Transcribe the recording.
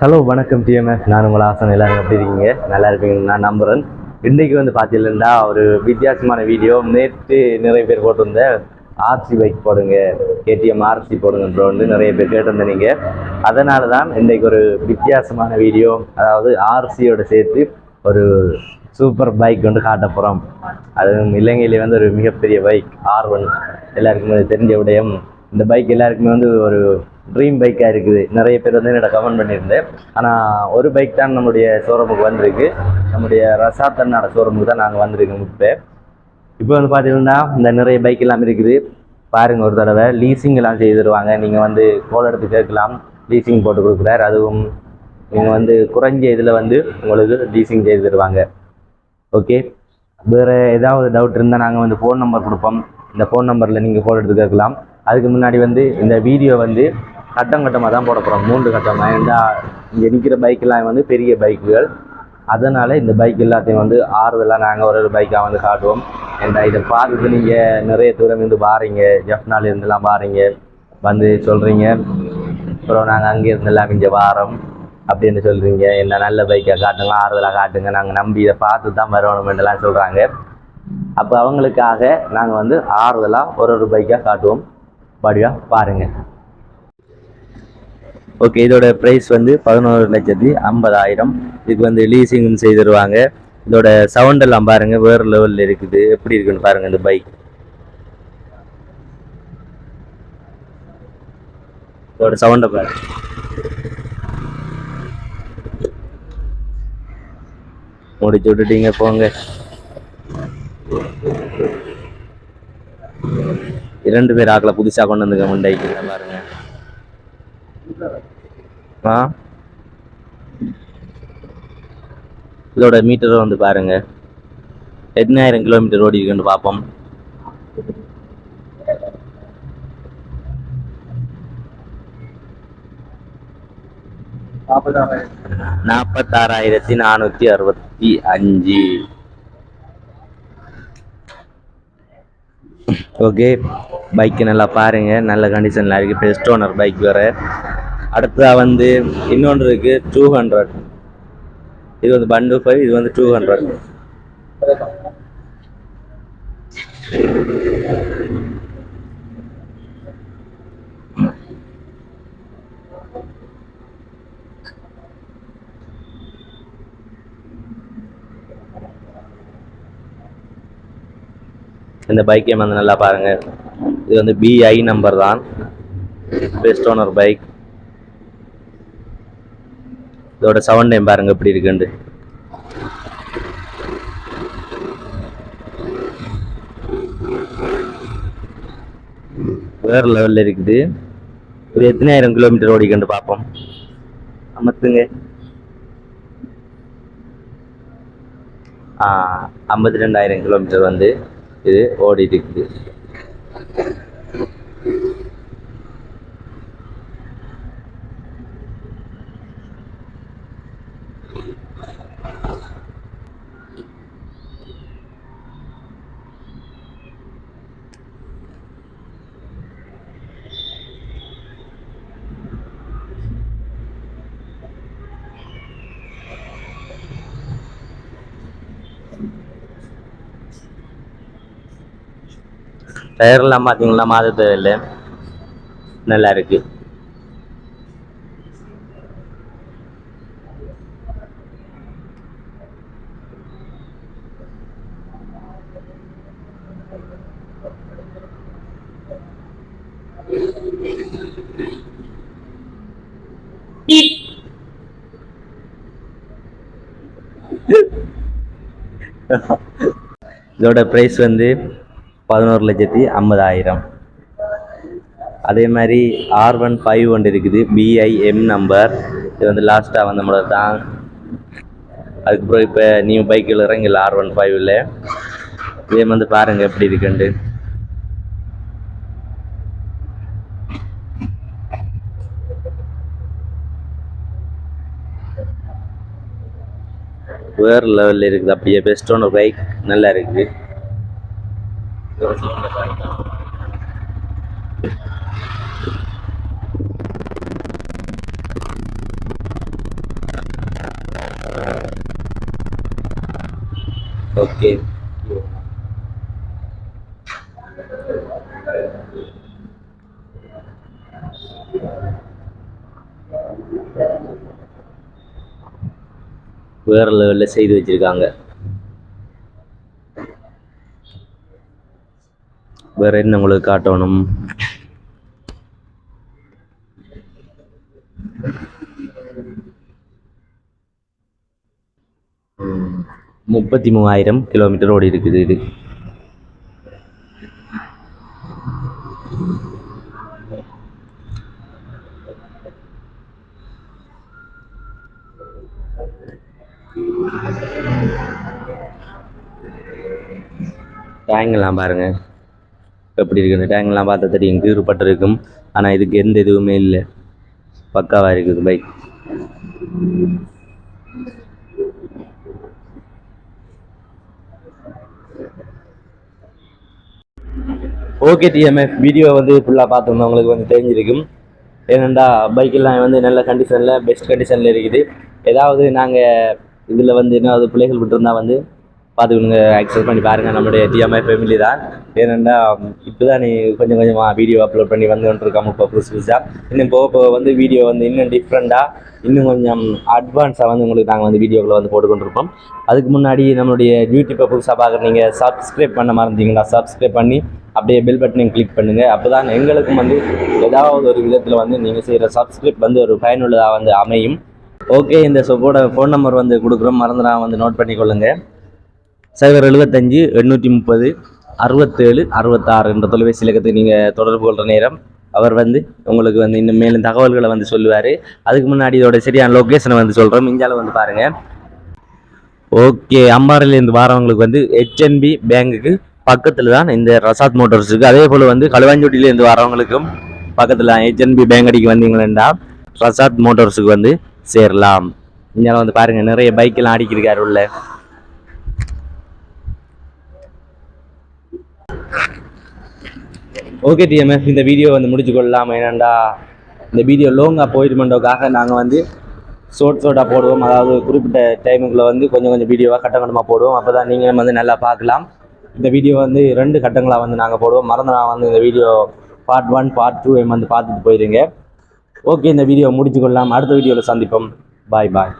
Hello வணக்கம் TMS நான் உங்கள் ஆசன். எல்லாரும் எப்படி இருக்கீங்க? நல்லா இருப்பீங்கன்னு நான் நம்புகிறேன் இன்றைக்கு வந்து பார்த்தீங்கன்னா ஒரு வித்தியாசமான வீடியோ நேற்று நிறைய பேர் போட்டிருந்த ஆர்சி பைக் போடுங்க. கேடிஎம் ஆர்சி போடுங்க ப்ரோ வந்து நிறைய பேர் கேட்டிருந்தீங்க நீங்கள் அதனால தான் இன்றைக்கு ஒரு வித்தியாசமான வீடியோ அதாவது ஆர்சியோட சேர்த்து ஒரு சூப்பர் பைக் வந்து காட்ட போகிறோம் அது இலங்கையிலே வந்து ஒரு மிகப்பெரிய பைக் ஆர் ஒன் எல்லாருக்குமே தெரிஞ்ச விடயம். இந்த பைக் எல்லாருக்குமே வந்து ஒரு ட்ரீம் பைக்காக இருக்குது. நிறைய பேர் வந்து என்னோட கமெண்ட் பண்ணியிருந்தேன். ஆனால் ஒரு பைக் தான் நம்முடைய ஷோரூமுக்கு வந்திருக்கு. நம்முடைய ரசாத் அண்ணாட ஷோரூமுக்கு தான் நாங்கள் வந்திருக்கோம் இப்போ. இப்போ வந்து பார்த்தீங்கன்னா இந்த நிறைய பைக் எல்லாம் இருக்குது. பாருங்கள் ஒரு தடவை லீசிங் எல்லாம் செய்து தருவாங்க. நீங்கள் வந்து கோல் எடுத்து கேட்கலாம். லீசிங் போட்டு கொடுக்குறாரு. அதுவும் நீங்கள் வந்து குறைஞ்ச இதில் வந்து உங்களுக்கு லீசிங் செய்து தருவாங்க. ஓகே வேறு ஏதாவது டவுட் இருந்தால் நாங்கள் வந்து ஃபோன் நம்பர் கொடுப்போம். இந்த ஃபோன் நம்பரில் நீங்கள் ஃபோன் எடுத்து கேட்கலாம். அதுக்கு முன்னாடி வந்து இந்த வீடியோ வந்து கட்டம் கட்டமாக தான் போட போகிறோம் மூன்று கட்டமாக ஏன்னா இங்கே நிற்கிற பைக்கெல்லாம் வந்து பெரிய பைக்குகள். அதனால் இந்த பைக் எல்லாத்தையும் வந்து ஆறுதலாக நாங்கள் ஒரு ஒரு பைக்காக வந்து காட்டுவோம். ஏன்னா இதை பார்த்துட்டு நீங்கள் நிறைய தூரம் இருந்து பாருங்க ஜப்னால இருந்தெல்லாம் பாருங்க வந்து சொல்கிறீங்க அப்புறம் நாங்கள் அங்கே இருந்தெல்லாம் இங்கே வாரோம். அப்படின்னு சொல்கிறீங்க என்ன நல்ல பைக்கை காட்டுங்க ஆறுதலாக காட்டுங்க. நாங்கள் நம்பி இதை பார்த்து தான் வரணுமென்றலாம் சொல்கிறாங்க அப்போ அவங்களுக்காக நாங்கள் வந்து ஆறுதலாக ஒரு ஒரு பைக்காக காட்டுவோம். படியாக பாருங்கள் ஓகே இதோட ப்ரைஸ் வந்து பதினோரு லட்சத்தி ஐம்பதாயிரம். இதுக்கு வந்து லீசிங்கும் செய்து தருவாங்க இதோட சவுண்ட் எல்லாம் பாருங்க வேறு லெவலில் இருக்குது. எப்படி இருக்குன்னு பாருங்க இந்த பைக் இதோட சவுண்டை பாருங்க. முடிச்சு விட்டுட்டீங்க போங்க. இரண்டு பேர் ஆக்களை புதுசாக கொண்டு வந்துக்க முண்டைக்கு இதை பாருங்க. ஆ? இதோட மீட்டரும் வந்து பாருங்க. எத்தனாயிரம் கிலோமீட்டர் ஓடி இருக்குன்னு பார்ப்போம். நாற்பத்தாறாயிரத்தி நானூத்தி அறுபத்தி அஞ்சு ஓகே பைக்கு நல்லா பாருங்க. நல்ல கண்டிஷனில் இருக்குது பெஸ்ட் ஓனர் பைக் வேறு. அடுத்ததாக வந்து இன்னொன்று இருக்குது டூ ஹண்ட்ரட் இது வந்து பண்டு ஃபைவ் இது வந்து டூ ஹண்ட்ரட் இந்த பைக்கையும் வந்து நல்லா பாருங்க. இது வந்து பிஐ நம்பர் தான். பெஸ்ட் ஓனர் பைக் இதோட சவுண்ட் டைம் பாருங்க எப்படி இருக்குண்டு வேற லெவல்ல இருக்குது. ஒரு எத்தனாயிரம் கிலோமீட்டர் ஓடிக்கண்டு பார்ப்போம். அமர்த்துங்க. ஐம்பத்தி ரெண்டாயிரம் கிலோமீட்டர் வந்து இது ஓடிட்டு இருக்குது. டயர்லாம் பார்த்தீங்கன்னா மாத தேவையில்லை நல்லா இருக்கு. இதோட ப்ரைஸ் வந்து பதினோரு லட்சத்தி ஐம்பதாயிரம். அதே மாதிரி ஆர் ஒன் ஃபைவ் ஒன்று இருக்குது பிஐஎம் நம்பர் இது வந்து லாஸ்ட்டாக வந்த மாடல் தான். அதுக்கப்புறம் இப்போ நியூ பைக்கில் இறங்கல ஆர் ஒன் ஃபைவ்ல இதே வந்து பாருங்கள் எப்படி இருக்குண்டு வேறு லெவலில் இருக்குது அப்படியே பெஸ்ட்டான பைக் நல்லா இருக்குது. ஓகே வேற லெவலில் செய்து வச்சிருக்காங்க வேற என்ன உங்களுக்கு காட்டணும்? முப்பத்தி மூவாயிரம் கிலோமீட்டர் ஓடி இருக்குது இது. டேங்கெல்லாம் பாருங்க. எப்படி இருக்குது? இந்த பார்த்தா தெரியும் கீறுபட்டு இருக்கும் ஆனால் இதுக்கு எந்த இதுவுமே இல்லை. பக்காவாக இருக்குது பைக் ஓகே டிஎம்எஃப் வீடியோ வந்து ஃபுல்லாக பார்த்துருந்தவங்களுக்கு வந்து தெரிஞ்சிருக்கும். ஏனெண்டா பைக்கெல்லாம் வந்து நல்ல கண்டிஷனில் பெஸ்ட் கண்டிஷனில் இருக்குது. ஏதாவது நாங்கள் இதில் வந்து என்ன பிள்ளைகள் விட்டுருந்தா வந்து பார்த்துக்கணுங்க அக்செப்ட் பண்ணி பாருங்கள் நம்மளுடைய டிஎம்ஐ ஃபேமிலி தான். ஏனெண்டா இப்போ தான் நீ கொஞ்சம் கொஞ்சமாக வீடியோ அப்லோட் பண்ணி வந்து இப்போ புதுசு புதுசாக இன்னும் போக போக வந்து வீடியோ வந்து இன்னும் டிஃப்ரெண்ட்டாக இன்னும் கொஞ்சம் அட்வான்ஸாக வந்து உங்களுக்கு நாங்கள் வந்து வீடியோக்களை வந்து போட்டுக்கொண்டிருப்போம் அதுக்கு முன்னாடி நம்மளுடைய யூடியூப்பை புதுசாக பார்க்குற நீங்கள் சப்ஸ்கிரைப் பண்ண மறந்தீங்களா சப்ஸ்கிரைப் பண்ணி அப்படியே பெல் பட்டனையும் கிளிக் பண்ணுங்கள் அப்போ தான் எங்களுக்கும் வந்து ஏதாவது ஒரு விதத்தில் வந்து நீங்கள் செய்கிற சப்ஸ்கிரைப் வந்து ஒரு பயனுள்ளதாக வந்து அமையும். ஓகே இந்த சொப்போட ஃபோன் நம்பர் வந்து கொடுக்குறோம். மறந்துடா வந்து நோட் பண்ணிக்கொள்ளுங்கள் சைபர் எழுபத்தஞ்சு எண்ணூற்றி முப்பது அறுபத்தேழு அறுபத்தாறு என்ற தொலைபேசி இலக்கத்தை நீங்கள் தொடர்பு கொள்கிற நேரம். அவர் வந்து உங்களுக்கு வந்து இன்னும் மேலும் தகவல்களை வந்து சொல்லுவார். அதுக்கு முன்னாடி இதோட சரியான லொக்கேஷனை வந்து சொல்கிறோம் இந்தியாவில் வந்து பாருங்கள் ஓகே அம்பாறையிலேருந்து வரவங்களுக்கு வந்து ஹெச்என்பி பேங்குக்கு பக்கத்தில் தான் இந்த ரசாத் மோட்டார்ஸ் இருக்குது அதே போல் வந்து களுவாஞ்சோட்டிலேருந்து வரவங்களுக்கும் பக்கத்தில் ஹெச்என்பி பேங்க் அடிக்கு வந்தீங்களா ரசாத் மோட்டர்ஸுக்கு வந்து சேரலாம். இந்தியாவில் வந்து பாருங்கள் நிறைய பைக்கெல்லாம் அடிக்கிருக்காரு உள்ள. ஓகே டிஎம்எஃப் இந்த வீடியோ வந்து முடிச்சு கொள்ளலாம் ஏனண்டா இந்த வீடியோ லோங்காக போயிடுமெண்டோக்காக நாங்கள் வந்து ஷோர்ட் ஷோர்ட்டாக போடுவோம். அதாவது குறிப்பிட்ட டைமுக்குள்ளே வந்து கொஞ்சம் கொஞ்சம் வீடியோவாக கட்டம் கட்டமாக போடுவோம். அப்போ தான் நீங்களும் வந்து நல்லா பார்க்கலாம். இந்த வீடியோ வந்து ரெண்டு கட்டங்களாக வந்து நாங்கள் போடுவோம். மறந்து நான் வந்து இந்த video part one part two வந்து பார்த்துட்டு போயிருங்க. ஓகே இந்த வீடியோ முடிச்சு கொள்ளலாம் அடுத்த வீடியோவில் சந்திப்போம். பாய் பாய்